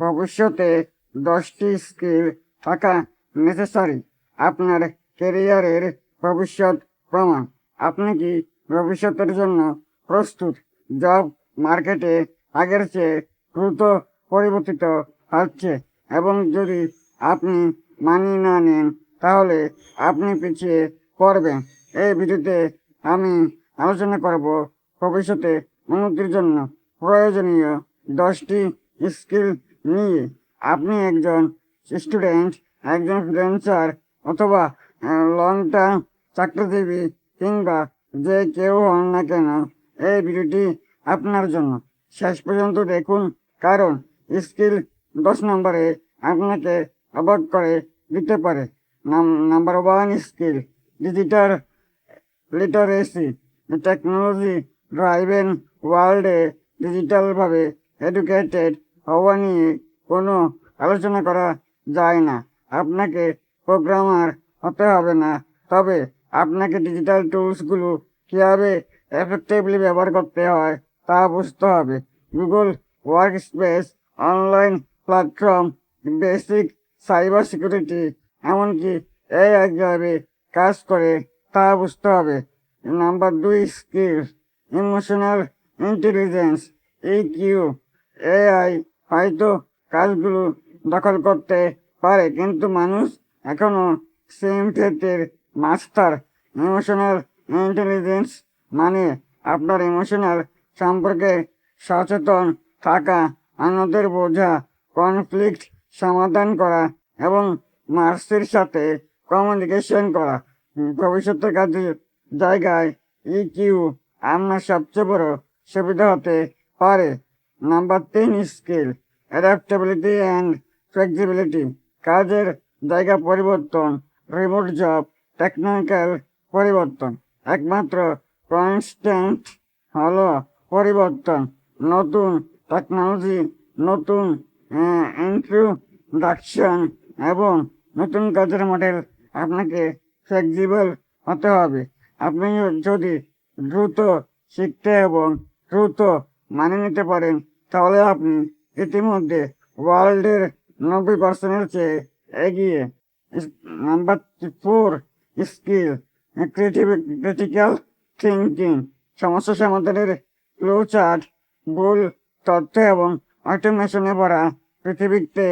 ভবিষ্যতে দশটি স্কিল থাকা নেসেসারি আপনার কেরিয়ারের ভবিষ্যৎ প্রমাণ। আপনি কি ভবিষ্যতের জন্য প্রস্তুত? জব মার্কেটে আগের চেয়ে দ্রুত পরিবর্তিত হচ্ছে। এবং যদি আপনি মানিয়ে না নেন, তাহলে আপনি পিছিয়ে পড়বেন। এই ভিডিওতে আমি আলোচনা করব ভবিষ্যতে উন্নতির জন্য প্রয়োজনীয় দশটি স্কিল নিয়ে আপনি একজন স্টুডেন্ট, একজন ফ্রিল্যান্সার অথবা লং টার্ম চাকরিজীবী কিংবা যে কেউ হন না কেন, এই ভিডিওটি আপনার জন্য। শেষ পর্যন্ত দেখুন, কারণ স্কিল দশ নম্বরে আপনাকে অবাক করে দিতে পারে। Number one skill digital literacy technology driven ওয়ার্ল্ডে ডিজিটালভাবে এডুকেটেড হওয়া নিয়ে কোনো আলোচনা করা যায় না। আপনাকে প্রোগ্রামার হতে হবে না। তবে আপনাকে ডিজিটাল টুলসগুলো কীভাবে এফেক্টিভলি ব্যবহার করতে হয় তা বুঝতে হবে। Google workspace online platform basic cyber security এমনকি এআই কীভাবে কাজ করে তা বুঝতে হবে। নাম্বার দুই skill emotional intelligence EQ AI হয়তো কাজগুলো দখল করতে পারে, কিন্তু মানুষ এখনও সেম ক্ষেত্রের মাস্টার ইমোশনাল ইন্টেলিজেন্স মানে আপনার ইমোশনাল সম্পর্কে সচেতন থাকা, অন্যদের বোঝা কনফ্লিক্ট সমাধান করা এবং মার্সির সাথে কমিউনিকেশন করা। ভবিষ্যতের কাজের জায়গায় ইকিউ আপনার সবচেয়ে বড় সুবিধা হতে পারে। নাম্বার তিন, স্কিল। অ্যাডাপ্টেবিলিটি অ্যান্ড ফ্লেক্সিবিলিটি কাজের জায়গা পরিবর্তন রিমোট জব টেকনিক্যাল পরিবর্তন, একমাত্র কনস্ট্যান্ট হলো পরিবর্তন, নতুন টেকনোলজি নতুন ইন্ট্রোডাকশন এবং নতুন কাজের মডেল আপনাকে ফ্লেক্সিবল হতে হবে। আপনি যদি দ্রুত শিখতে এবং দ্রুত মানিয়ে নিতে পারেন, তাহলে আপনি ইতিমধ্যে ওয়ার্ল্ডের নব্বই পার্সেন্টের চেয়ে এগিয়ে। Number four, skill creative critical thinking সমস্যা সমাধানের ফ্লো চার্ট, ভুল তথ্য এবং অটোমেশনে ভরা পৃথিবীতে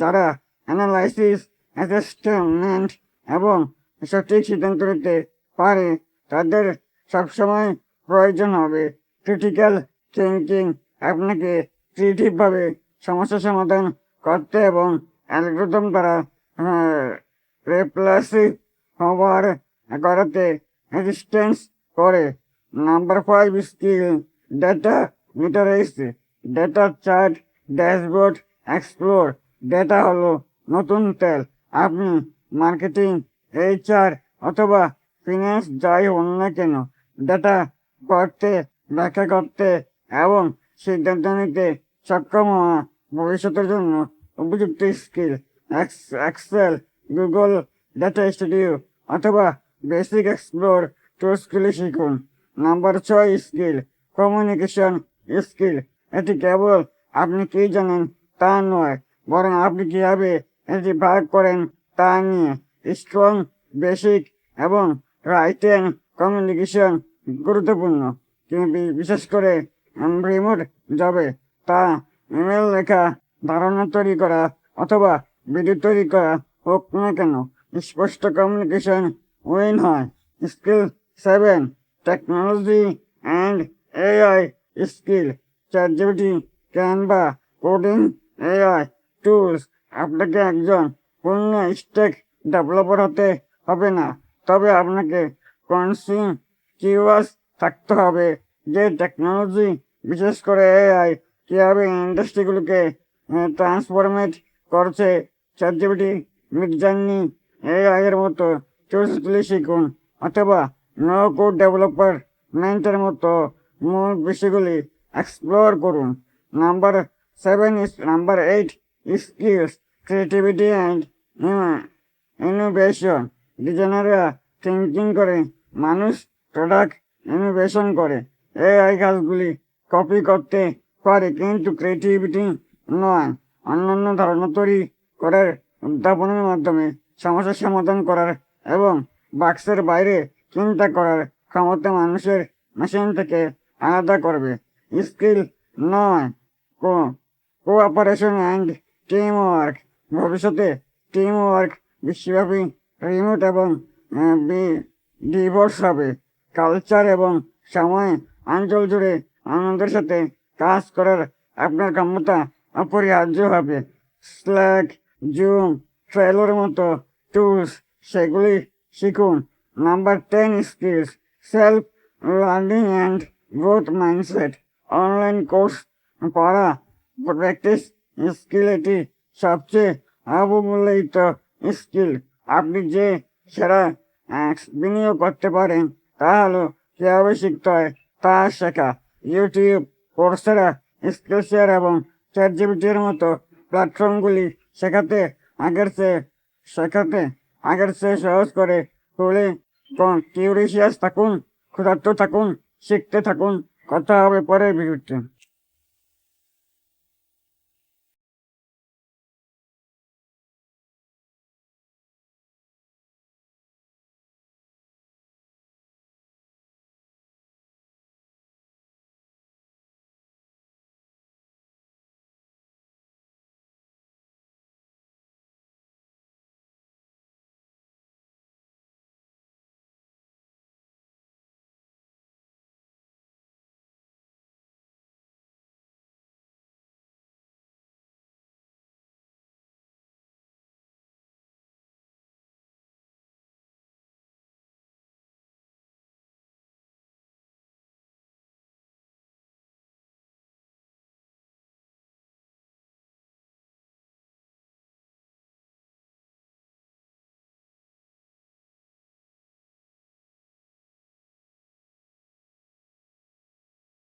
যারা অ্যানালাইসিস, অ্যাসেসমেন্ট এবং সঠিক সিদ্ধান্ত নিতে পারে, তাদের সবসময় প্রয়োজন হবে। ক্রিটিক্যাল থিঙ্কিং আপনাকে ক্রিয়েটিভভাবে সমস্যা সমাধান করতে এবং অ্যালগোরিদম দ্বারা রেপ্লাসিভ হওয়ার করাতে রেজিস্ট্যান্স করে। Number five skill data literacy data chart dashboard explore data হলো নতুন তেল। আপনি মার্কেটিং এইচআর অথবা ফিনান্স যাই হন না কেন ডেটা পড়তে ব্যাখ্যা করতে এবং সিদ্ধান্ত নিতে সক্ষম ভবিষ্যতের জন্য উপযুক্ত skill Excel, Google data studio অথবা বেসিক এক্সপ্লোর টুলসগুলি শিখুন। নাম্বার ছয়, স্কিল, কমিউনিকেশন স্কিল। এটি কেবল আপনি কি জানেন তা নয়, বরং আপনি কীভাবে এটি ভাগ করেন তা নিয়ে স্ট্রং, বেসিক এবং রাইটেন কমিউনিকেশন গুরুত্বপূর্ণ। বিশেষ করে রিমোট যাবে তা ইমেল লেখা, ধারণা তৈরি করা অথবা ভিডিও তৈরি করা হোক না কেন, স্পষ্ট কমিউনিকেশন উইন হয়। Skill seven technology and AI skill ChatGPT Canva coding AI tools আপনাকে একজন পূর্ণ স্টেক ডেভেলপার হতে হবে না, তবে আপনাকে কনসিকিউয়াস থাকতে হবে, যে টেকনোলজি বিশেষ করে এআই কীভাবে ইন্ডাস্ট্রিগুলোকে ট্রান্সফরমেট করছে চ্যাটজিপিটি মিডজার্নি এআই এর মতো টুলসগুলি শিখুন, অথবা নো কোড ডেভেলপমেন্টের মতো মূল বিষয়গুলি এক্সপ্লোর করুন। Number seven is number eight skills creativity and innovation ডিজাইনাররা thinking করে, মানুষ প্রোডাক্ট ইনোভেশন করে। এআই কাজগুলি কপি করতে পারে কিন্তু ক্রিয়েটিভিটি নয়। অন্যান্য ধারণা তৈরি করার উদ্ভাবনের মাধ্যমে সমস্যার সমাধান করার এবং বাক্সের বাইরে চিন্তা করার ক্ষমতা মানুষের মেশিন থেকে আলাদা করবে। স্কিল নয়। Co cooperation and team work ভবিষ্যতে টিম ওয়ার্ক বিশ্বব্যাপী রিমোট এবং ডিভোর্স হবে। কালচার এবং সময়, অঞ্চল জুড়ে আনন্দের সাথে কাজ করার আপনার ক্ষমতা অপরিহার্য হবে। স্ল্যাক, জুম ট্রেলোর মতো টুলস সেগুলি শিখুন। Number ten skills self learning and growth mindset online course পড়া প্র্যাকটিস স্কিল এটি সবচেয়ে অবমূল্যায়িত স্কিল আপনি যে সেরা বিনিয়োগ করতে পারেন, তা হলো কীভাবে শিখতে হয় তা শেখা। ইউটিউব কোর্সেরা স্কিলশেয়ার এবং চ্যাট জিপিটির মতো প্ল্যাটফর্মগুলি শেখাতে আগের চেয়ে শেখাতে আগের চেয়ে সহজ করে তোলে কিউরিশিয়াস থাকুন, ক্ষুধার্ত থাকুন, শিখতে থাকুন, কথা হবে পরে ভিডিওতে।